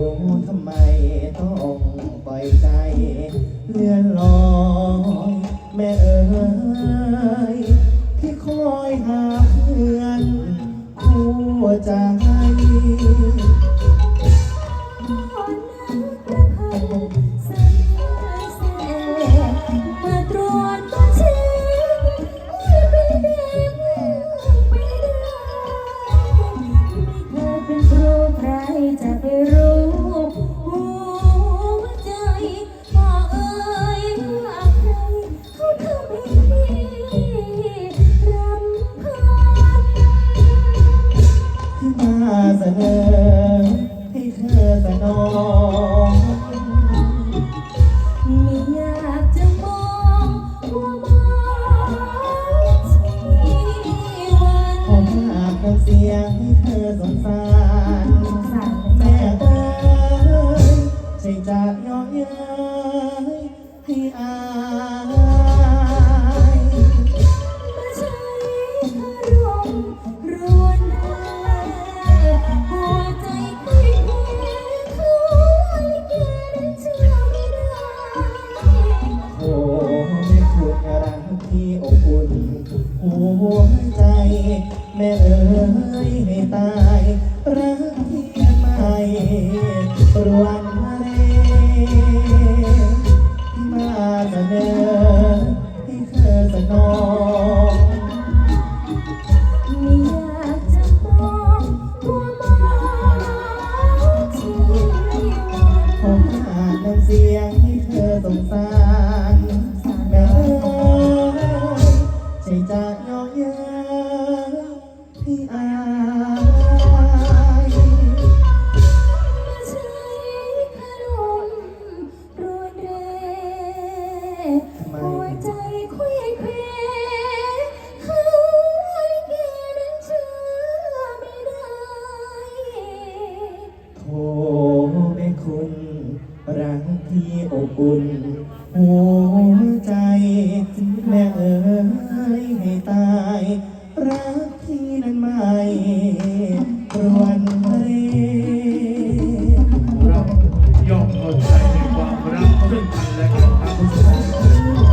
ู้ทำไมต้องปล่อยใจ เลื่อนลอยแม่เอ๋ยที่คอยหาเพื่อนคู่ใจ ให้อายมาใช้อารมณ์รุนแรงหัวใจใกล้แพ้เขาลิเกนั้นเชื่อไม่ได้โอ้ไม่ถูกรักที่อบอุ่นหัวใจ แม่เอ๋ยให้ตาย รักที่ใหม่รวน อ่านน้ำเสียงให้เธอสงสารแม่เอ๋ยใจจะย้อเย้ยพี่อายมาใช้อารมณ์รุนแรงหัวใจคุยเควเขาลิเกนั้นเชื่อไม่ได้โทแม่คุณ รักที่อบอุ่นหัวใจแม่เอ๋ยให้ตาย รักที่นั้นไม่รวน